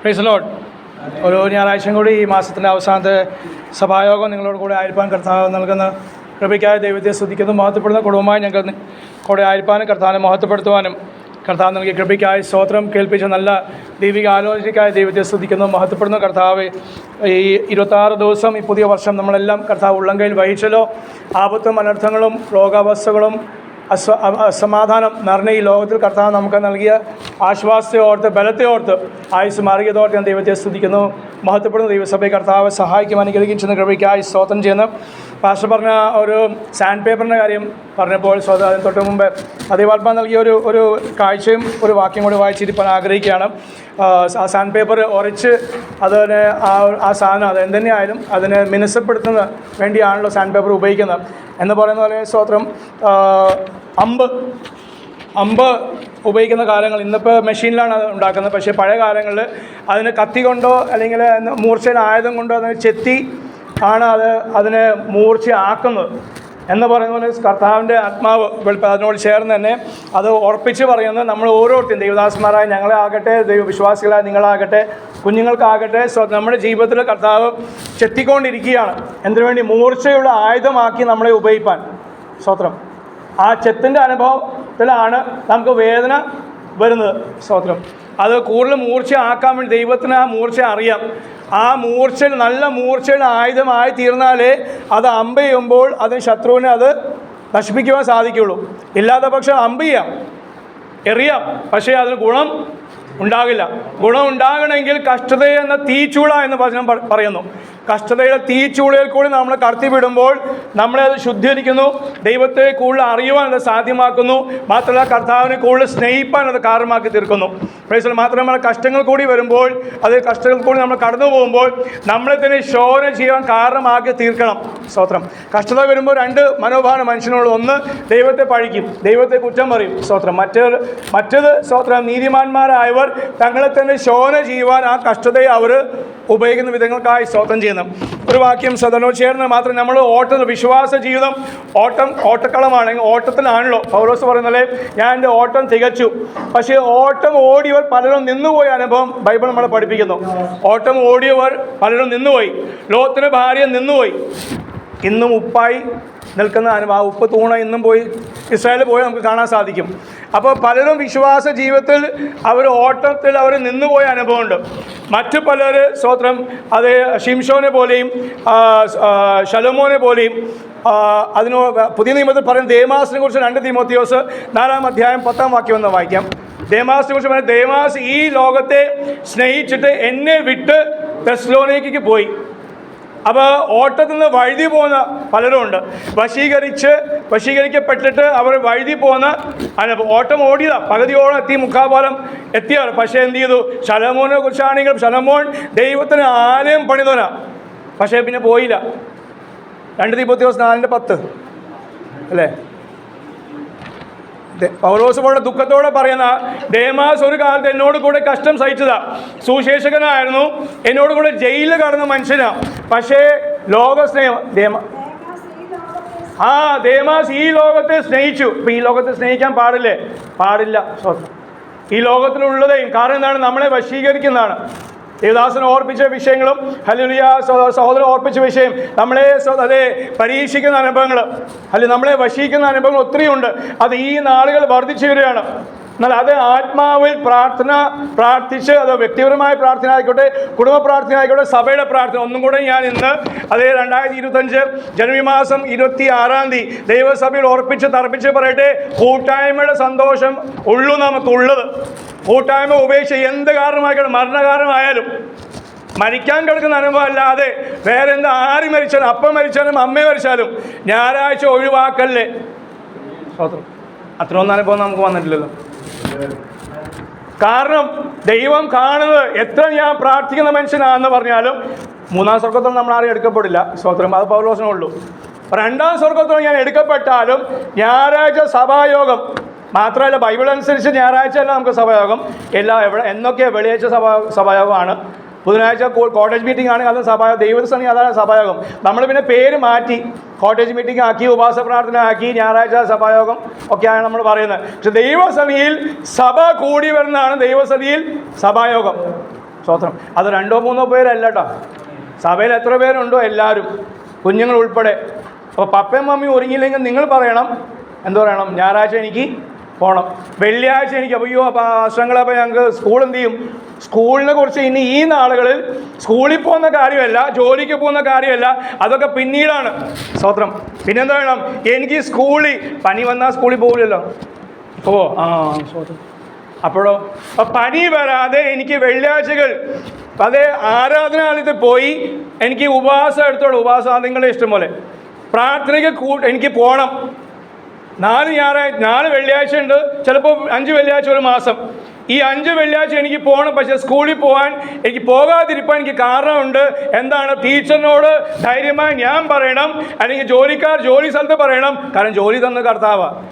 Price ഓരോ ഞായറാഴ്ചയും കൂടി ഈ മാസത്തിന്റെ അവസാനത്തെ സഭായോഗം നിങ്ങളോട് കൂടെ ആയിരിക്കാൻ കർത്താവ് നൽകുന്ന കൃപയ്ക്കായ ദൈവത്തെ സ്തുതിക്കുന്നു. മഹത്വപ്പെടുന്ന കുടുംബമായി ഞങ്ങൾ കൂടെ ആയിരിക്കാനും കർത്താവിനെ മഹത്വപ്പെടുത്തുവാനും കർത്താവ് നൽകിയ കൃപയ്ക്കായി സ്തോത്രം കേൾപ്പിച്ച നല്ല ദൈവിക ആലോചനയ്ക്കായ ദൈവത്തെ സ്തുതിക്കുന്നു. മഹത്വപ്പെടുന്ന കർത്താവ് ഈ ഇരുപത്താറ് ദിവസം ഈ പുതിയ വർഷം നമ്മളെല്ലാം കർത്താവ് ഉള്ളങ്കയിൽ വഹിച്ചല്ലോ. ആപത്തും അനർത്ഥങ്ങളും രോഗാവസ്ഥകളും അസ്വ അസമാധാനം നിറഞ്ഞ ഈ ലോകത്തിൽ കർത്താവ് നമുക്ക് നൽകിയ ആശ്വാസത്തെ ഓർത്ത് ബലത്തെ ഓർത്ത് ആയുസ് മാറിയതോർത്ത് ഞാൻ ദൈവത്തെ സ്തുതിക്കുന്നു. മഹത്വപ്പെടുന്ന ദൈവസഭയെ കർത്താവ് സഹായിക്കും അനുഗ്രഹിക്കും ചെന്ന് കൃപയ്ക്കായി സ്തോത്രം ചെയ്യുന്നു. പാസ്റ്റർ പറഞ്ഞ ഒരു സാൻഡ് പേപ്പറിന്റെ കാര്യം പറഞ്ഞപ്പോൾ അതിന് തൊട്ട് മുമ്പ് അതേപോലെ നൽകിയ ഒരു ഒരു കാഴ്ചയും ഒരു വാക്യം കൂടി വായിച്ചിരിപ്പാൻ ആഗ്രഹിക്കുകയാണ്. ആ, സാൻഡ് പേപ്പർ ഉരച്ച് അതിനെ ആ ആ സാധനം അത് എന്തുതന്നെയായാലും അതിനെ മിനുസപ്പെടുത്തുന്ന വേണ്ടിയാണല്ലോ സാൻഡ് പേപ്പർ ഉപയോഗിക്കുന്നത്. എന്ന് പറയുന്ന പോലെ സ്തോത്രം അമ്പ്. അമ്പ് ഉപയോഗിക്കുന്ന കാലങ്ങൾ ഇന്നിപ്പോൾ മെഷീനിലാണ് അത് ഉണ്ടാക്കുന്നത്. പക്ഷേ പഴയ കാലങ്ങളിൽ അതിന് കത്തി കൊണ്ടോ അല്ലെങ്കിൽ മൂർച്ചയിൽ ആയുധം കൊണ്ടോ അതിനെ ചെത്തി ആണ് അത് അതിനെ മൂർച്ചയാക്കുന്നത്. എന്ന് പറയുന്ന പോലെ കർത്താവിന്റെ ആത്മാവ് വെളിപ്പ- അതിനോട് ചേർന്ന് തന്നെ അത് ഉറപ്പിച്ച് പറയുന്നത് നമ്മൾ ഓരോരുത്തരും ദൈവദാസന്മാരായ ഞങ്ങളെ ആകട്ടെ ദൈവവിശ്വാസികളായ നിങ്ങളാകട്ടെ കുഞ്ഞുങ്ങൾക്കാകട്ടെ. നമ്മുടെ ജീവിതത്തിൽ കർത്താവ് ചെത്തിക്കൊണ്ടിരിക്കുകയാണ്. എന്തിനു വേണ്ടി? മൂർച്ചയുള്ള ആയുധമാക്കി നമ്മളെ ഉപയോഗിപ്പാൻ. സ്തോത്രം. ആ ചെത്തിന്റെ അനുഭവത്തിലാണ് നമുക്ക് വേദന വരുന്നത്. സ്തോത്രം. അത് കൂടുതൽ മൂർച്ച ആക്കാൻ വേണ്ടി ദൈവത്തിന് ആ മൂർച്ച അറിയാം. ആ മൂർച്ചയിൽ നല്ല മൂർച്ചയുടെ ആയുധമായി തീർന്നാലേ അത് അമ്പ ചെയ്യുമ്പോൾ അതിന് ശത്രുവിനെ അത് നശിപ്പിക്കുവാൻ സാധിക്കുകയുള്ളൂ ഇല്ലാത്ത പക്ഷം അമ്പ ചെയ്യാം. എറിയാം. പക്ഷേ അതിന് ഗുണം ഉണ്ടാകില്ല. ഗുണം ഉണ്ടാകണമെങ്കിൽ കഷ്ടത എന്ന തീച്ചൂള എന്ന് വചനം പറയുന്നു. കഷ്ടതയുടെ തീച്ചൂളയിൽ കൂടി നമ്മൾ കടത്തിവിടുമ്പോൾ നമ്മളെ അത് ശുദ്ധീകരിക്കുന്നു. ദൈവത്തെ കൂടുതൽ അറിയുവാൻ അത് സാധ്യമാക്കുന്നു. മാത്രമല്ല കർത്താവിനെ കൂടുതൽ സ്നേഹിപ്പാൻ അത് കാരണമാക്കി തീർക്കുന്നു. പ്രൈസൽ മാത്രമല്ല കഷ്ടങ്ങൾ കൂടി വരുമ്പോൾ അത് കഷ്ടങ്ങൾ കൂടി നമ്മൾ കടന്നു പോകുമ്പോൾ നമ്മളെ തന്നെ ശോധന ചെയ്യാൻ കാരണമാക്കി തീർക്കണം. സ്തോത്രം. കഷ്ടത വരുമ്പോൾ രണ്ട് മനോഭാവന മനുഷ്യനോട്. ഒന്ന് ദൈവത്തെ പഴിക്കും. ദൈവത്തെ കുറ്റം പറയും. സ്തോത്രം. മറ്റേത് മറ്റേത് സ്തോത്രം. നീതിമാന്മാരായവർ തങ്ങളെ തന്നെ ശോന ചെയ്യുവാൻ ആ കഷ്ടതയെ അവർ ഉപയോഗിക്കുന്ന വിധങ്ങൾക്കായി സ്തോത്രം ചെയ്യുന്നു. ഒരു വാക്യം സദനോ ചേർന്ന് മാത്രം നമ്മൾ ഓട്ടത്തിൽ വിശ്വാസ ജീവിതം ഓട്ടം ഓട്ടക്കളമാണെങ്കിൽ ഓട്ടത്തിലാണല്ലോ. പൗലോസ് പറയുന്നത് ഞാൻ എന്റെ ഓട്ടം തികച്ചു. പക്ഷേ ഓട്ടം ഓടിയവർ പലരും നിന്നുപോയ അനുഭവം ബൈബിൾ നമ്മളെ പഠിപ്പിക്കുന്നു. ഓട്ടം ഓടിയവർ പലരും നിന്നുപോയി. ലോകത്തിന് ഭാര്യ നിന്നുപോയി. ഇന്നും ഉപ്പായി നിൽക്കുന്ന അനുഭവം ആ ഉപ്പ് തൂണ ഇന്നും പോയി. ഇസ്രായേലിൽ പോയി നമുക്ക് കാണാൻ സാധിക്കും. അപ്പോൾ പലരും വിശ്വാസ ജീവിതത്തിൽ അവർ ഓട്ടത്തിൽ അവർ നിന്നുപോയ അനുഭവമുണ്ട്. മറ്റു പലർ സ്വത്രം അത് ഷിംഷോനെ പോലെയും ശലോമോനെ പോലെയും അതിനോ പുതിയ നിയമത്തിൽ പറയുന്ന ദേമാസിനെ കുറിച്ച് രണ്ട് തീമോത്തിയോസ് നാലാം അധ്യായം പത്താം വാക്യം ഒന്ന് വായിക്കാം. ദേമാസിനെ കുറിച്ച് പറയുന്നത് ദേമാസ് ഈ ലോകത്തെ സ്നേഹിച്ചിട്ട് എന്നെ വിട്ട് തെസ്ലോനേക്ക് പോയി. അപ്പോൾ ഓട്ടത്തിൽ നിന്ന് വഴുതി പോകുന്ന പലരും ഉണ്ട് വശീകരിച്ച് വശീകരിക്കപ്പെട്ടിട്ട് അവർ വഴുതി പോകുന്ന അല്ല ഓട്ടം ഓടിയതാ. പകുതിയോളം എത്തി മുഖാപാലം എത്തിയാണ് പക്ഷേ എന്ത് ചെയ്തു? ശലമോനെ കുറിച്ചാണെങ്കിലും ശലമോൻ ദൈവത്തിന് ആലയം പണിതോനാ പക്ഷേ പിന്നെ പോയില്ല. രണ്ട് തീപ്പത്തി നാലിന്റെ പത്ത്. അല്ലേ? പൗലോസ് പോലെ ദുഃഖത്തോടെ പറയുന്ന ദേമാസ് ഒരു കാലത്ത് എന്നോട് കൂടെ കഷ്ടം സഹിച്ചതാ. സുശേഷകനായിരുന്നു എന്നോട് കൂടെ ജയിലിൽ കടന്ന മനുഷ്യനാ. പക്ഷേ ലോക സ്നേഹം ദേമ ആ ദേമാസ് ഈ ലോകത്തെ സ്നേഹിച്ചു. ഇപ്പം ഈ ലോകത്തെ സ്നേഹിക്കാൻ പാടില്ലേ? പാടില്ല. ഈ ലോകത്തിലുള്ളതേയും കാരണം എന്താണ്? നമ്മളെ വശീകരിക്കുന്നതാണ്. ദേവദാസൻ ഓർപ്പിച്ച വിഷയങ്ങളും ഹലുലിയ സഹോദരൻ ഓർപ്പിച്ച വിഷയം നമ്മളെ അതെ പരീക്ഷിക്കുന്ന അനുഭവങ്ങൾ അല്ലെങ്കിൽ നമ്മളെ വശീകരിക്കുന്ന അനുഭവങ്ങൾ ഒത്തിരിയുണ്ട്. അത് ഈ നാളുകൾ വർദ്ധിച്ചു വരികയാണ്. എന്നാൽ അത് ആത്മാവിൽ പ്രാർത്ഥന പ്രാർത്ഥിച്ച് അത് വ്യക്തിപരമായ പ്രാർത്ഥന ആയിക്കോട്ടെ കുടുംബ പ്രാർത്ഥന ആയിക്കോട്ടെ സഭയുടെ പ്രാർത്ഥന ഒന്നും കൂടെ ഞാൻ ഇന്ന് അതേ രണ്ടായിരത്തി ഇരുപത്തഞ്ച് ജനുവരി മാസം ഇരുപത്തി ആറാം തീയതി ദൈവസഭയിൽ ഉറപ്പിച്ച് തർപ്പിച്ച് പറയട്ടെ കൂട്ടായ്മയുടെ സന്തോഷം ഉള്ളു നമുക്കുള്ളത്. കൂട്ടായ്മ ഉപേക്ഷിച്ച് എന്ത് കാരണമായിക്കോട്ടെ മരണകാരണമായാലും മരിക്കാൻ കിടക്കുന്ന അനുഭവം അല്ലാതെ വേറെ എന്താ ആര് മരിച്ചാലും അപ്പം മരിച്ചാലും അമ്മ മരിച്ചാലും ഞായറാഴ്ച ഒഴിവാക്കല്ലേ? അത്രയൊന്നും അനുഭവം നമുക്ക് വന്നിട്ടില്ലല്ലോ. കാരണം ദൈവം കാണുന്നത് എത്ര ഞാൻ പ്രാർത്ഥിക്കുന്ന മനുഷ്യനാണെന്ന് പറഞ്ഞാലും മൂന്നാം സ്വർഗത്തിൽ നമ്മൾ ആരും എടുക്കപ്പെടില്ല. സ്തോത്രം. അത് പൗലോസിനേ ഉള്ളൂ. രണ്ടാം സ്വർഗത്തിൽ ഞാൻ എടുക്കപ്പെട്ടാലും ഞായറാഴ്ച സഭായോഗം. മാത്രമല്ല ബൈബിൾ അനുസരിച്ച് ഞായറാഴ്ച അല്ല നമുക്ക് സഭായോഗം. എല്ലാ എവിടെ എന്നൊക്കെ വെള്ളിയാഴ്ച സഭാ സഭായോഗമാണ്. ബുധനാഴ്ച കോട്ടേജ് മീറ്റിംഗ് ആണെങ്കിൽ അത് സഭാ ദൈവസണി അതാണ് സഭായോഗം. നമ്മൾ പിന്നെ പേര് മാറ്റി കോട്ടേജ് മീറ്റിംഗ് ആക്കി ഉപവാസ പ്രാർത്ഥന ആക്കി ഞായറാഴ്ച സഭായോഗം ഒക്കെയാണ് നമ്മൾ പറയുന്നത്. പക്ഷെ ദൈവസഭയിൽ സഭ കൂടി വരുന്നതാണ് ദൈവസഭയിൽ സഭായോഗം. സ്വത്രം അത് രണ്ടോ മൂന്നോ പേരല്ല കേട്ടോ സഭയിൽ എത്ര പേരുണ്ടോ? എല്ലാവരും. കുഞ്ഞുങ്ങൾ ഉൾപ്പെടെ. അപ്പോൾ പപ്പയും മമ്മിയും ഒരുങ്ങിയില്ലെങ്കിൽ നിങ്ങൾ പറയണം. എന്തു പറയണം? ഞായറാഴ്ച എനിക്ക് പോകണം വെള്ളിയാഴ്ച എനിക്ക് അയ്യോ അപ്പോൾ വർഷങ്ങളെ അപ്പോൾ ഞങ്ങൾക്ക് സ്കൂൾ എന്ത് ചെയ്യും? സ്കൂളിനെ കുറിച്ച് ഇനി ഈ നാളുകളിൽ സ്കൂളിൽ പോകുന്ന കാര്യമല്ല ജോലിക്ക് പോകുന്ന കാര്യമല്ല അതൊക്കെ പിന്നീടാണ്. സ്വത്രം പിന്നെന്താ വേണം? എനിക്ക് സ്കൂളിൽ പനി വന്നാൽ സ്കൂളിൽ പോകില്ലല്ലോ ഓ ആ സ്വത്രം അപ്പോഴോ? അപ്പൊ പനി വരാതെ എനിക്ക് വെള്ളിയാഴ്ചകൾ അതേ ആരാധനാലയത്തിൽ പോയി എനിക്ക് ഉപവാസം എടുത്തോളൂ. ഉപവാസം നിങ്ങളുടെ ഇഷ്ടം പോലെ. പ്രാർത്ഥനയ്ക്ക് എനിക്ക് പോകണം നാല് ഞായറാഴ്ച നാല് വെള്ളിയാഴ്ച ഉണ്ട്. ചിലപ്പോൾ അഞ്ച് വെള്ളിയാഴ്ച ഒരു മാസം. ഈ അഞ്ച് വെള്ളിയാഴ്ച എനിക്ക് പോകണം പക്ഷെ സ്കൂളിൽ പോകാൻ എനിക്ക് പോകാതിരിക്കാൻ എനിക്ക് കാരണമുണ്ട്. എന്താണ്? ടീച്ചറിനോട് ധൈര്യമായി ഞാൻ പറയണം. അല്ലെങ്കിൽ ജോലിക്കാർ ജോലി സ്ഥലത്ത് പറയണം. കാരണം ജോലി തന്ന് കർത്താവ.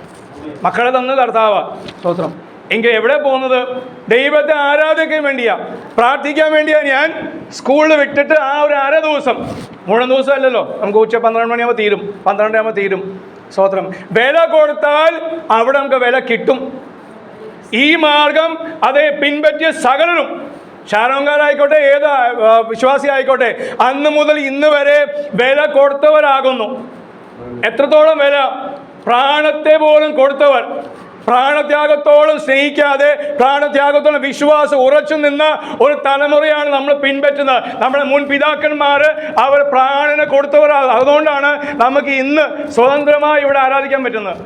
മക്കളെ തന്ന് കർത്താവ. സ്തോത്രം. എങ്കിൽ എവിടെ പോകുന്നത്? ദൈവത്തെ ആരാധിക്കാൻ വേണ്ടിയാ? പ്രാർത്ഥിക്കാൻ വേണ്ടിയാ ഞാൻ സ്കൂളിൽ വിട്ടിട്ട് ആ ഒരു അര ദിവസം. മൂന്ന് ദിവസം അല്ലല്ലോ. നമുക്ക് ഉച്ച പന്ത്രണ്ട് മണിയാകുമ്പോൾ തീരും. പന്ത്രണ്ടാകുമ്പോൾ തീരും. സ്തോത്രം. വില കൊടുത്താൽ അവിടെ നമുക്ക് വില കിട്ടും. ഈ മാർഗം അതേ പിൻപറ്റിയ സകലരും. ഷാരോങ്കാരായിക്കോട്ടെ ഏത് വിശ്വാസി ആയിക്കോട്ടെ അന്ന് മുതൽ ഇന്ന് വരെ വില കൊടുത്തവരാകുന്നു. എത്രത്തോളം വില? പ്രാണത്തെ പോലും കൊടുത്തവർ. പ്രാണത്യാഗത്തോളം സ്നേഹിക്കാതെ പ്രാണത്യാഗത്തോളം വിശ്വാസം ഉറച്ചു നിന്ന ഒരു തലമുറയാണ് നമ്മൾ പിൻപറ്റുന്നത്. നമ്മുടെ മുൻ പിതാക്കന്മാർ അവർ പ്രാണനെ കൊടുത്തവരാണ് അതുകൊണ്ടാണ് നമുക്ക് ഇന്ന് സ്വതന്ത്രമായി ഇവിടെ ആരാധിക്കാൻ പറ്റുന്നത്.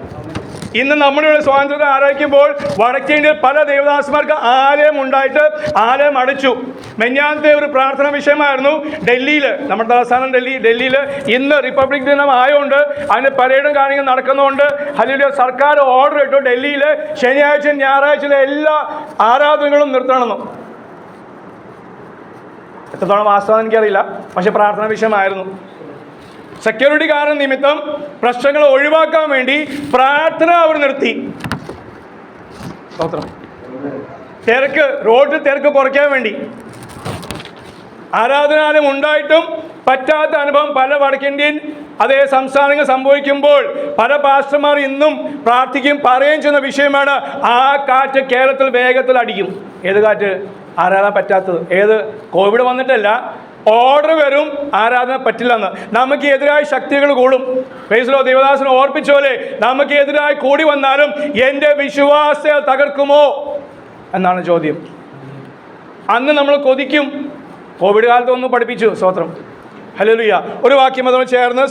ഇന്ന് നമ്മളിവിടെ സ്വാതന്ത്ര്യം ആരാധിക്കുമ്പോൾ വടക്കേ ഇന്ത്യയിൽ പല ദേവദാസന്മാർക്ക് ആലയം ഉണ്ടായിട്ട് ആലയം അടച്ചു. മെഞ്ഞാനത്തെ ഒരു പ്രാർത്ഥന വിഷയമായിരുന്നു ഡൽഹിയിൽ നമ്മുടെ തലസ്ഥാനം ഡൽഹി ഡൽഹിയിൽ ഇന്ന് റിപ്പബ്ലിക് ദിനം ആയതുകൊണ്ട് അതിന് പരേഡും കാര്യങ്ങൾ നടക്കുന്നതുകൊണ്ട് അല്ലെങ്കിൽ സർക്കാർ ഓർഡർ ഇട്ടു. ഡൽഹിയിൽ ശനിയാഴ്ച ഞായറാഴ്ചയിലെ എല്ലാ ആരാധനകളും നിർത്തണമെന്ന്. എത്രത്തോളം വാസ്തവം എനിക്കറിയില്ല. പക്ഷെ പ്രാർത്ഥന വിഷയമായിരുന്നു. സെക്യൂരിറ്റി കാരണം നിമിത്തം പ്രശ്നങ്ങൾ ഒഴിവാക്കാൻ വേണ്ടി പ്രാർത്ഥന അവർ നിർത്തി. തിരക്ക് റോഡ് തിരക്ക് കുറയ്ക്കാൻ വേണ്ടി. ആരാധനാലയം ഉണ്ടായിട്ടും പറ്റാത്ത അനുഭവം പല വടക്കിന്ത്യൻ അതേ സംസ്ഥാനങ്ങൾ സംഭവിക്കുമ്പോൾ പല പാസ്റ്റർമാർ ഇന്നും പ്രാർത്ഥിക്കും പറയുകയും ചെയ്യുന്ന വിഷയമാണ് ആ കാറ്റ് കേരളത്തിൽ വേഗത്തിൽ അടിക്കും. ഏത് കാറ്റ്? ആരാധന പറ്റാത്തത്? ഏത്? കോവിഡ് വന്നിട്ടല്ല. ഓർഡർ വരും ആരാധന പറ്റില്ലെന്ന്. നമുക്ക് എതിരായി ശക്തികൾ കൂടും. ഫേസിലോ ദേവദാസനെ ഓർപ്പിച്ചോലെ നമുക്ക് എതിരായി കൂടി വന്നാലും എന്റെ വിശ്വാസത്തെ തകർക്കുമോ എന്നാണ് ചോദ്യം. അന്ന് നമ്മൾ കൊതിക്കും. കോവിഡ് കാലത്ത് ഒന്ന് പഠിപ്പിച്ചു സ്തോത്രം. ഹലോലുയ്യ ഒരു വാക്യം അതും ചേർന്ന്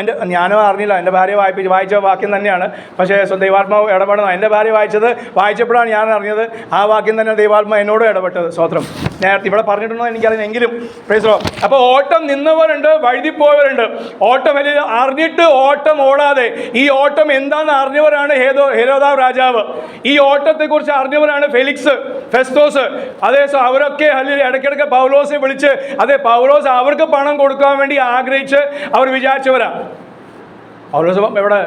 എന്റെ ഞാനും അറിഞ്ഞില്ല. എന്റെ ഭാര്യ വായിപ്പിച്ച് വായിച്ച വാക്യം തന്നെയാണ്. പക്ഷേ ദൈവാത്മാവ് ഇടപെടണം. എന്റെ ഭാര്യ വായിച്ചത് വായിച്ചപ്പോഴാണ് ഞാൻ അറിഞ്ഞത് ആ വാക്യം തന്നെ ദൈവാത്മാവ് എന്നോട് ഇടപെട്ടത്. സ്വത്രം നേരത്തെ ഇവിടെ പറഞ്ഞിട്ടുണ്ടോ എനിക്കറിയാം എങ്കിലും പ്രൈസോ അപ്പോൾ ഓട്ടം നിന്നവരുണ്ട് വഴുതിപ്പോയവരുണ്ട്. ഓട്ടം അറിഞ്ഞിട്ട് ഓട്ടം ഓടാതെ ഈ ഓട്ടം എന്താണെന്ന് അറിഞ്ഞവരാണ് ഹേതോ ഹേരോദാവ് രാജാവ്. ഈ ഓട്ടത്തെക്കുറിച്ച് അറിഞ്ഞവരാണ് ഫെലിക്സ് ഫെസ്തോസ്. അതേ അവരൊക്കെ അല്ലെങ്കിൽ ഇടയ്ക്കിടയ്ക്ക് പൗലോസെ വിളിച്ച് അതെ പൗലോസ് അവർക്ക് പണം കൊടുക്കാൻ വേണ്ടി ആഗ്രഹിച്ച് അവർ വിചാരിച്ചവരാ. പൗലോസ് എവിടെ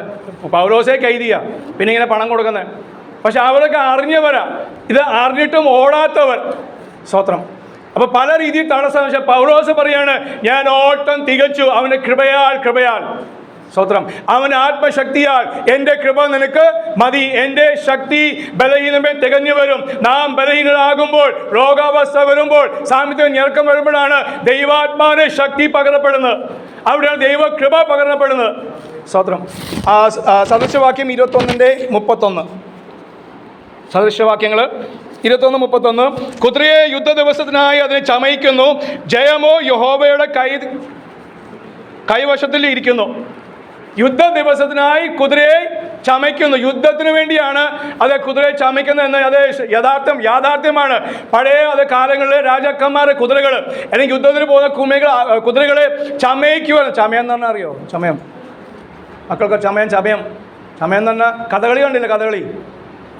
പൗലോസെ കൈതിയ. പിന്നെ ഇങ്ങനെ പണം കൊടുക്കുന്നത് പക്ഷെ അവരൊക്കെ അറിഞ്ഞവരാ. ഇത് അറിഞ്ഞിട്ടും ഓടാത്തവർ. സ്വത്രം അപ്പോൾ പല രീതിയിൽ തടസ്സം പക്ഷെ പൗലോസ് പറയാണ് ഞാൻ ഓട്ടം തികച്ചു. അവന് കൃപയാൽ കൃപയാൽ. സ്വത്രം അവൻ ആത്മശക്തിയാൽ എന്റെ കൃപ നിനക്ക് മതി. എന്റെ ശക്തി ബലഹീനമേ തികഞ്ഞു വരും. നാം ബലഹീനരാകുമ്പോൾ രോഗാവസ്ഥ വരുമ്പോൾ സാമിത്യം ഞെരുക്കം വരുമ്പോഴാണ് ദൈവാത്മാവിന് ശക്തി പകരപ്പെടുന്നത്. അവിടെയാണ് ദൈവ കൃപ പകരപ്പെടുന്നത്. സ്വത്രം സദൃശവാക്യം ഇരുപത്തൊന്നിന്റെ മുപ്പത്തൊന്ന്. സദൃശവാക്യങ്ങൾ ഇരുപത്തൊന്ന് മുപ്പത്തൊന്ന്. കുതിരയെ യുദ്ധ ദിവസത്തിനായി അതിനെ ചമയിക്കുന്നു. ജയമോ യഹോവയുടെ കൈ കൈവശത്തിൽ ഇരിക്കുന്നു. യുദ്ധ ദിവസത്തിനായി കുതിരയെ ചമയ്ക്കുന്നു. യുദ്ധത്തിന് വേണ്ടിയാണ് അത് കുതിരയെ ചമയ്ക്കുന്നത് എന്ന് അത് യഥാർത്ഥം യാഥാർത്ഥ്യമാണ്. പഴയ അത് കാലങ്ങളിലെ രാജാക്കന്മാരെ കുതിരകൾ അല്ലെങ്കിൽ യുദ്ധത്തിന് പോകുന്ന കുമികൾ കുതിരകളെ ചമയിക്കുവാണ് ചമയം എന്ന് പറഞ്ഞാൽ അറിയോ? ചമയം. മക്കൾക്ക് ചമയം ചമയം. ചമയം എന്ന് പറഞ്ഞാൽ കഥകളി കണ്ടില്ല കഥകളി?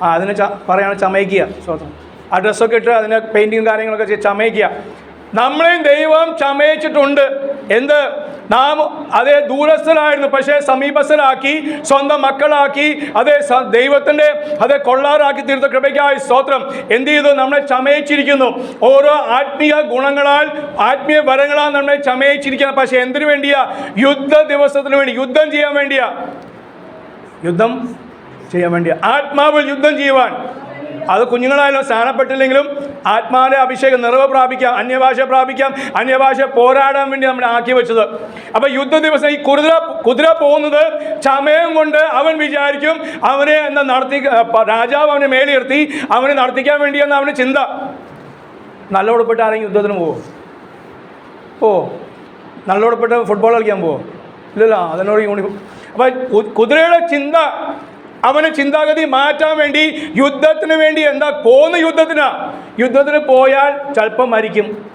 ആ അതിന് ച പറയാണ് ചമയിക്കുക. സ്വന്തം ആ ഡ്രസ്സൊക്കെ ഇട്ട് അതിന് പെയിന്റിങ് കാര്യങ്ങളൊക്കെ ചമയിക്കുക. നമ്മളെയും ദൈവം ക്ഷമയിച്ചിട്ടുണ്ട് എന്ത്? നാം അതേ ദൂരസ്ഥരായിരുന്നു. പക്ഷേ സമീപസ്ഥരാക്കി സ്വന്തം മക്കളാക്കി അതേ ദൈവത്തിന്റെ അതേ കൊള്ളാറാക്കി തീർത്ത കൃപയ്ക്കായി സ്തോത്രം. എന്ത് ചെയ്തു? നമ്മളെ ചമയിച്ചിരിക്കുന്നു ഓരോ ആത്മീയ ഗുണങ്ങളാൽ ആത്മീയ വരങ്ങളാൽ നമ്മളെ ചമയിച്ചിരിക്കുന്നത് പക്ഷേ എന്തിനു വേണ്ടിയാ? യുദ്ധ ദിവസത്തിന് വേണ്ടി യുദ്ധം ചെയ്യാൻ വേണ്ടിയാ. യുദ്ധം ചെയ്യാൻ വേണ്ടി ആത്മാവിൽ യുദ്ധം ചെയ്യുവാൻ. അത് കുഞ്ഞുങ്ങളായാലും സ്ഥാനപ്പെട്ടില്ലെങ്കിലും ആത്മാവിന്റെ അഭിഷേകം നിറവ് പ്രാപിക്കാം അന്യഭാഷ പ്രാപിക്കാം അന്യഭാഷ പോരാടാൻ വേണ്ടി നമ്മൾ ആക്കി വെച്ചത്. അപ്പോൾ യുദ്ധ ദിവസം ഈ കുതിര കുതിര പോകുന്നത് ചമയം കൊണ്ട് അവൻ വിചാരിക്കും അവനെ എന്താ നടത്തി രാജാവ് അവനെ മേലിർത്തി അവനെ നടത്തിക്കാൻ വേണ്ടിയെന്ന് അവന് ചിന്ത. നല്ല ഉടപ്പെട്ട് ആരെങ്കിലും യുദ്ധത്തിന് പോകും ഓ നല്ല ഉടപ്പെട്ട് ഫുട്ബോൾ കളിക്കാൻ പോവോ? ഇല്ലല്ലോ അതിനോട് യൂണിഫോം അപ്പം കുതിരയുടെ ചിന്ത അവന് ചിന്താഗതി മാറ്റാൻ വേണ്ടി യുദ്ധത്തിന് വേണ്ടി എന്താ പോകുന്ന യുദ്ധത്തിനാ? യുദ്ധത്തിന് പോയാൽ ചിലപ്പം മരിക്കും.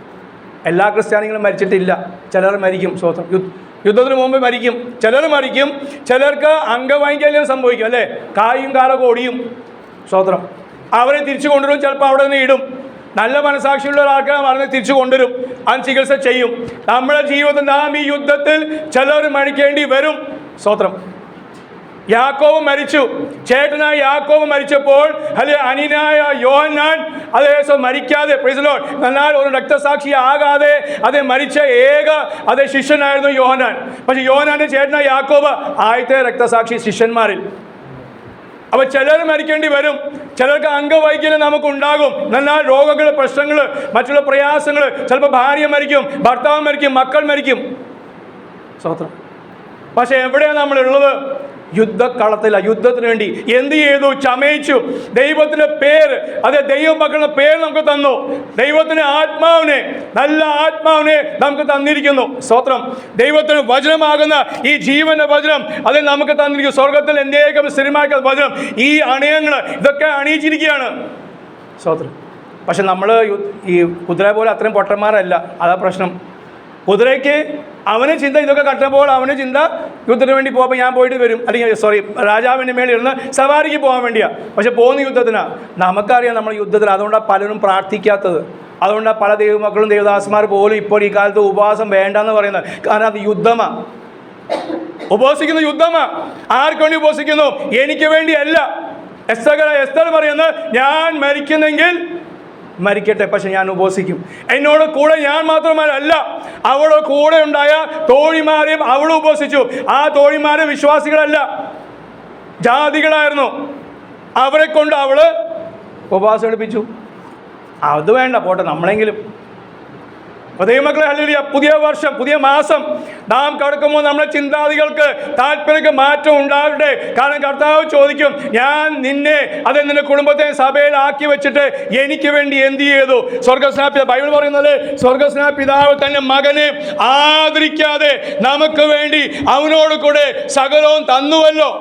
എല്ലാ ക്രിസ്ത്യാനികളും മരിച്ചിട്ടില്ല. ചിലർ മരിക്കും. സ്വന്തം യുദ്ധത്തിന് മുമ്പ് മരിക്കും. ചിലർ മരിക്കും. ചിലർക്ക് അംഗവൈകല്യം സംഭവിക്കും അല്ലേ? കായും കാലൊക്കെ ഒടിയും. സ്വതന്ത്രം. അവരെ തിരിച്ചു കൊണ്ടുവരും ചിലപ്പോൾ അവിടെ നിന്ന് ഇടും. നല്ല മനസാക്ഷിയുള്ള ഒരാൾക്ക് അവരെ തിരിച്ചു കൊണ്ടുവരും. അത് ചികിത്സ ചെയ്യും. നമ്മുടെ ജീവിതത്തിൽ നാം ഈ യുദ്ധത്തിൽ ചിലർ മരിക്കേണ്ടി വരും. സ്വത്രം യാക്കോവ് മരിച്ചു. ചേട്ടനായ യാക്കോവ് മരിച്ചപ്പോൾ അല്ലെ അനിനായ യോഹന്നാൻ സോ മരിക്കാതെ പ്രിസലോൺ എന്നാൽ ഒരു രക്തസാക്ഷി ആകാതെ അതേ മരിച്ച ഏക അതേ ശിഷ്യനായിരുന്നു യോഹനാൻ പക്ഷെ യോഹനാന്റെ ചേട്ടനായ യാക്കോവ് ആദ്യത്തെ രക്തസാക്ഷി ശിഷ്യന്മാരിൽ. അപ്പൊ ചിലർ മരിക്കേണ്ടി വരും. ചിലർക്ക് അംഗവൈകല്യം നമുക്ക് ഉണ്ടാകും എന്നാൽ രോഗങ്ങൾ പ്രശ്നങ്ങൾ മറ്റുള്ള പ്രയാസങ്ങൾ ചിലപ്പോൾ ഭാര്യ മരിക്കും ഭർത്താവ് മരിക്കും മക്കൾ മരിക്കും. സ്വത്രം പക്ഷേ എവിടെയാണ് നമ്മൾ ഉള്ളത് യുദ്ധക്കളത്തില യുദ്ധത്തിന് വേണ്ടി എന്ത് ചെയ്തു? ചമയിച്ചു. ദൈവത്തിന്റെ പേര് അതെ ദൈവ മക്കളുടെ പേര് നമുക്ക് തന്നു. ദൈവത്തിന് ആത്മാവിനെ നല്ല ആത്മാവിനെ നമുക്ക് തന്നിരിക്കുന്നു. സ്തോത്രം. ദൈവത്തിന് വചനമാകുന്ന ഈ ജീവന്റെ വചനം അത് നമുക്ക് തന്നിരിക്കുന്നു. സ്വർഗത്തിൽ എന്തേക്കും സ്ഥിരമാക്കുന്ന വചനം ഈ അണയങ്ങൾ ഇതൊക്കെ അണിയിച്ചിരിക്കുകയാണ്. സ്തോത്രം. പക്ഷെ നമ്മൾ ഈ കുതിര പോലെ അത്രയും പൊട്ടന്മാരല്ല. അതാ പ്രശ്നം. കുതിരയ്ക്ക് അവന് ചിന്ത ഇതൊക്കെ കട്ടപ്പോൾ അവന് ചിന്ത യുദ്ധത്തിന് വേണ്ടി പോകുമ്പോൾ ഞാൻ പോയിട്ട് വരും. അല്ലെങ്കിൽ സോറി രാജാവിന്റെ മേളിൽ ഇരുന്ന് സവാരിക്ക് പോകാൻ വേണ്ടിയാ. പക്ഷെ പോകുന്ന യുദ്ധത്തിനാണ് നമുക്കറിയാം നമ്മൾ യുദ്ധത്തിൽ അതുകൊണ്ടാണ് പലരും പ്രാർത്ഥിക്കാത്തത്. അതുകൊണ്ടാണ് പല ദൈവമക്കളും ദേവദാസന്മാർ പോലും ഇപ്പോൾ ഈ കാലത്ത് ഉപവാസം വേണ്ടെന്ന് പറയുന്നത്. കാരണം അത് യുദ്ധമാണ് ഉപവസിക്കുന്ന യുദ്ധമാ. ആർക്ക് വേണ്ടി ഉപവസിക്കുന്നു എനിക്ക് വേണ്ടിയല്ല. എസ്തകര എസ്തർ പറയുന്നത് ഞാൻ മരിക്കുന്നെങ്കിൽ മരിക്കട്ടെ പക്ഷെ ഞാൻ ഉപസിക്കും. എന്നോട് കൂടെ ഞാൻ മാത്രമല്ല അവളെ കൂടെ ഉണ്ടായ തോഴിമാരെയും അവൾ ഉപസിച്ചു. ആ തോഴിമാരെ വിശ്വാസികളല്ല ജാതികളായിരുന്നു. അവരെ കൊണ്ട് അവൾ ഉപവാസം എടുപ്പിച്ചു. അത് വേണ്ട പോട്ടെ നമ്മളെങ്കിലും അപ്പോൾ ദൈവമക്കളെ അല്ലെങ്കിൽ പുതിയ വർഷം പുതിയ മാസം. നാം കടക്കുമ്പോൾ നമ്മുടെ ചിന്താതികൾക്ക് താല്പര്യക്ക് മാറ്റം ഉണ്ടാവട്ടെ കാരണം കർത്താവ് ചോദിക്കും ഞാൻ നിന്നെ അത് നിന്റെ കുടുംബത്തെ സഭയിൽ ആക്കി വെച്ചിട്ട് എനിക്ക് വേണ്ടി എന്ത് ചെയ്തു? സ്വർഗസ്നാപിത ബൈബിൾ പറയുന്നത് സ്വർഗസ്നാ പിതാവ് മകനെ ആദരിക്കാതെ നമുക്ക് വേണ്ടി അവനോട് കൂടെ സകലവും തന്നുവല്ലോ.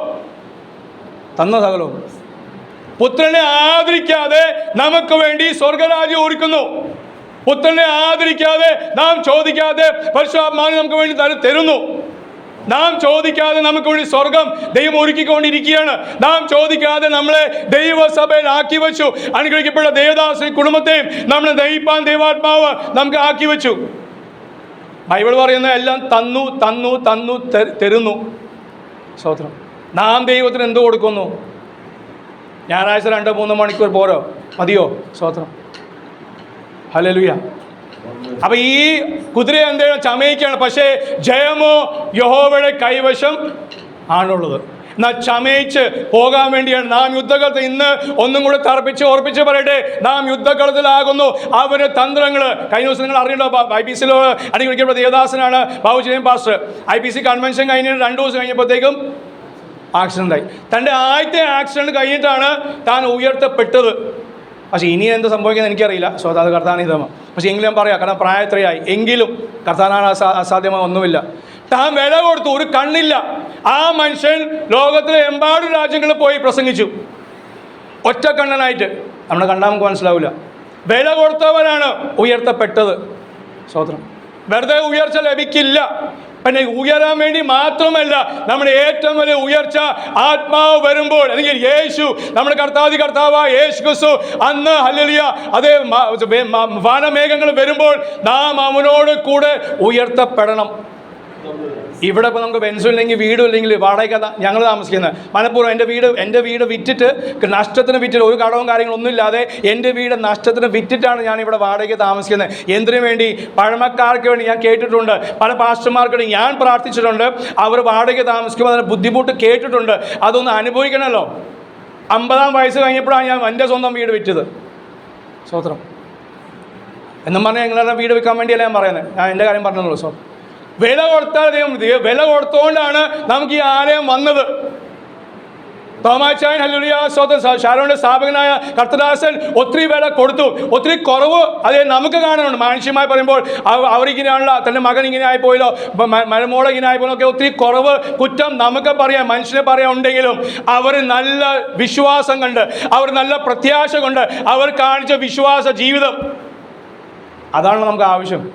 തന്ന സകലവും? പുത്രനെ ആദരിക്കാതെ നമുക്ക് വേണ്ടി സ്വർഗരാജ്യം ഒരുക്കുന്നു. പുത്രനെ ആദരിക്കാതെ നാം ചോദിക്കാതെ പരിശുദ്ധാത്മാവിനെ നമുക്ക് വേണ്ടി തരു തരുന്നു. നാം ചോദിക്കാതെ നമുക്ക് വേണ്ടി സ്വർഗം ദൈവം ഒരുക്കിക്കൊണ്ടിരിക്കുകയാണ്. നാം ചോദിക്കാതെ നമ്മളെ ദൈവസഭയിൽ ആക്കി വെച്ചു അനുഗ്രഹിക്കപ്പെട്ട ദേവദാസ കുടുംബത്തെയും നമ്മളെ ദൈപ്പാൻ ദൈവാത്മാവ് നമുക്ക് ആക്കി വെച്ചു ബൈബിൾ പറയുന്ന എല്ലാം തന്നു തന്നു തന്നു തരുന്നു. സ്തോത്രം. നാം ദൈവത്തിന് എന്ത് കൊടുക്കുന്നു? ഞായറാഴ്ച രണ്ട് മൂന്ന് മണിക്കൂർ പോരോ? മതിയോ? സ്തോത്രം. ഹലലുയ അപ്പൊ ഈ കുതിരയെ എന്തെങ്കിലും ചമയിക്കുകയാണ്. പക്ഷേ ജയമോ യഹോവയുടെ കൈവശം ആണുള്ളത്. എന്നാൽ ചമയിച്ച് പോകാൻ വേണ്ടിയാണ് നാം യുദ്ധകാലത്ത് ഇന്ന് ഒന്നും കൂടെ തറപ്പിച്ച് ഓർപ്പിച്ച് പറയട്ടെ. നാം യുദ്ധകളത്തിലാകുന്നു അവർ തന്ത്രങ്ങൾ കഴിഞ്ഞ ദിവസം നിങ്ങൾ അറിയണ്ടോ ഐ പി സിയിലോ അടിപിടിക്കപ്പെട്ട ദേവദാസനാണ് Babujayan pastor. I P C convention കഴിഞ്ഞ് രണ്ട് ദിവസം കഴിഞ്ഞപ്പോഴത്തേക്കും ആക്സിഡന്റായി തന്റെ ആദ്യത്തെ ആക്സിഡന്റ് കഴിഞ്ഞിട്ടാണ് താൻ ഉയർത്തപ്പെട്ടത്. പക്ഷേ ഇനി എന്ത് സംഭവിക്കുന്നത് എനിക്കറിയില്ല. സോ അത് കർത്താനിതമ പക്ഷേ എങ്കിലും ഞാൻ പറയാം കാരണം പ്രായത്രയായി എങ്കിലും കർത്താനാണ് അസാ അസാധ്യമായ ഒന്നുമില്ല. താൻ വില കൊടുത്തു ഒരു കണ്ണില്ല. ആ മനുഷ്യൻ ലോകത്തിലെ എമ്പാടും രാജ്യങ്ങളിൽ പോയി പ്രസംഗിച്ചു. ഒറ്റ കണ്ണനായിട്ട്. നമ്മൾ കണ്ടാൽ നമുക്ക് മനസ്സിലാവില്ല. വില കൊടുത്തവരാണ് ഉയർത്തപ്പെട്ടത്. സ്വത്രം വെറുതെ ഉയർച്ച ലഭിക്കില്ല. പിന്നെ ഉയരാൻ വേണ്ടി മാത്രമല്ല നമ്മുടെ ഏറ്റവും വലിയ ഉയർച്ച ആത്മാവ് വരുമ്പോൾ. അല്ലെങ്കിൽ യേശു നമ്മുടെ കർത്താവി കർത്താവ് യേശു ക്രിസ്തു അന്ന് ഹല്ലേലൂയ അതേ വാനമേഘങ്ങൾ വരുമ്പോൾ നാം അവനോട് കൂടെ ഉയർത്തപ്പെടണം. ഇവിടെ ഇപ്പോൾ നമുക്ക് ബെൻസും ഇല്ലെങ്കിൽ വീടും ഇല്ലെങ്കിൽ വാടക ഞങ്ങൾ താമസിക്കുന്നത്. മലപ്പുറം എന്റെ വീട് എന്റെ വീട് വിറ്റിട്ട് നഷ്ടത്തിന് വിറ്റിട്ട് ഒരു കടവും കാര്യങ്ങളൊന്നും ഇല്ലാതെ എന്റെ വീട് നഷ്ടത്തിന് വിറ്റിട്ടാണ് ഞാൻ ഇവിടെ വാടകയ്ക്ക് താമസിക്കുന്നത്. എന്തിനു വേണ്ടി? പഴമക്കാർക്ക് വേണ്ടി ഞാൻ കേട്ടിട്ടുണ്ട്. പല പാസ്റ്റർമാർക്ക് ഞാൻ പ്രാർത്ഥിച്ചിട്ടുണ്ട്. അവർ വാടക താമസിക്കുമ്പോൾ അതിന് ബുദ്ധിമുട്ട് കേട്ടിട്ടുണ്ട്. അതൊന്ന് അനുഭവിക്കണമല്ലോ. അമ്പതാം വയസ്സ് കഴിഞ്ഞപ്പോഴാണ് ഞാൻ എന്റെ സ്വന്തം വീട് വിറ്റത്. സ്വത്രം എന്നും പറഞ്ഞാൽ നിങ്ങളുടെ വീട് വെക്കാൻ വേണ്ടിയല്ല ഞാൻ പറയുന്നത്? ഞാൻ എന്റെ കാര്യം പറഞ്ഞതുള്ളൂ സോ വില കൊടുത്താൽ ദൈവം വില കൊടുത്തുകൊണ്ടാണ് നമുക്ക് ഈ ആലയം വന്നത്. തോമാച്ചായൻ ഹല്ലുലിയ സ്വത ഷാരോന്റെ സ്ഥാപകനായ കർത്തദാസൻ ഒത്തിരി വില കൊടുത്തു. ഒത്തിരി കുറവ് അത് നമുക്ക് കാണുന്നുണ്ട്. മാനുഷ്യമായി പറയുമ്പോൾ അവ- അവരിങ്ങനെയാണല്ലോ തന്റെ മകൻ ഇങ്ങനെ ആയിപ്പോയല്ലോ മരമോള ഇങ്ങനെ ആയിപ്പോയല്ലോ ഒക്കെ ഒത്തിരി കുറവ് കുറ്റം നമുക്ക് പറയാം മനുഷ്യനെ പറയാൻ ഉണ്ടെങ്കിലും അവർ നല്ല വിശ്വാസം കണ്ട് അവർ നല്ല പ്രത്യാശ കൊണ്ട് അവർ കാണിച്ച വിശ്വാസ ജീവിതം. അതാണ് നമുക്ക് ആവശ്യം.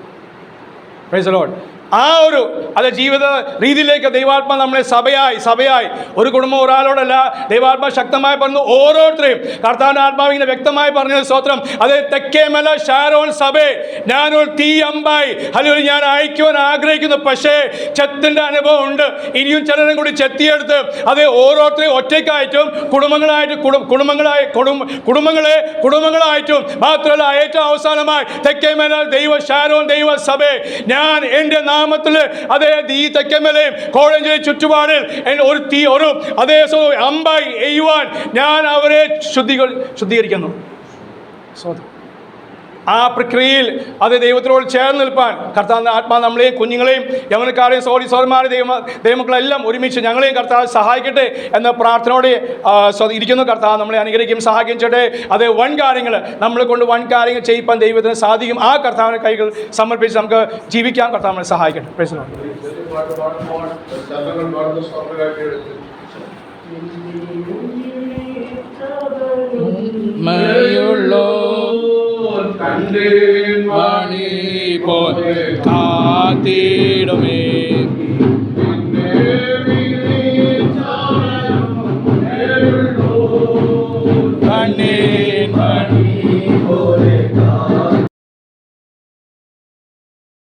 പ്രൈസ് ലോഡ് ആ ഒരു അത് ജീവിത രീതിയിലേക്ക് ദൈവാത്മ നമ്മളെ സഭയായി സഭയായി. ഒരു കുടുംബം ഒരാളോടല്ല ദൈവാത്മ ശക്തമായി പറഞ്ഞു ഓരോരുത്തരെയും. കർത്താവിന്റെ ആത്മാവ് ഇങ്ങനെ വ്യക്തമായി പറഞ്ഞത് സ്തോത്രം. അത് തെക്കേമല ഷാരോൺ സഭ ഞാനൊരു തീ അമ്പായി. അല്ലെങ്കിൽ ഞാൻ അയക്കുവാൻ ആഗ്രഹിക്കുന്നു. പക്ഷേ ചെത്തിന്റെ അനുഭവം ഉണ്ട്. ഇനിയും ചിലരും കൂടി ചെത്തിയെടുത്ത് അത് ഓരോരുത്തരെയും ഒറ്റയ്ക്കായിട്ടും കുടുംബങ്ങളായിട്ട് കുടു- കുടുംബങ്ങളായി കുടുംബ കുടുംബങ്ങളെ കുടുംബങ്ങളായിട്ടും മാത്രമല്ല ഏറ്റവും അവസാനമായി തെക്കേമല ദൈവ ഷാരോൺ ദൈവ സഭേ. ഞാൻ എന്റെ നാമത്തിൽ അതേ ഈ തെക്കേമലയും കോഴഞ്ചേരി ചുറ്റുപാടിൽ ഒരു തീ ഒരു അതേ അമ്പായി എയ്യുവാൻ ഞാൻ അവരെ ശുദ്ധീകൾ ശുദ്ധീകരിക്കുന്നു. ആ പ്രക്രിയയിൽ അത് ദൈവത്തിനോട് ചേർന്ന് നിൽപ്പാൻ കർത്താവിന്റെ ആത്മാ നമ്മളെയും കുഞ്ഞുങ്ങളെയും യവനക്കാരെയും സോറി സോറിമാരെയും ദൈവ ദൈവമക്കളെല്ലാം ഒരുമിച്ച് ഞങ്ങളെയും കർത്താവ് സഹായിക്കട്ടെ എന്ന പ്രാർത്ഥനയോടെ ഇരിക്കുന്നു. കർത്താവ് നമ്മളെ അനുഗ്രഹിക്കും സഹായിക്കും ചേട്ടെ അത് വൺ കാര്യങ്ങൾ നമ്മളെ കൊണ്ട് വൺ കാര്യങ്ങൾ ചെയ്യിപ്പാൻ ദൈവത്തിന് സാധിക്കും. ആ കർത്താവിന്റെ കൈകൾ സമർപ്പിച്ച് നമുക്ക് ജീവിക്കാൻ കർത്താവ് നമ്മളെ സഹായിക്കട്ടെ. Praise கண்டேன் மணி போல் தாத்திடுமே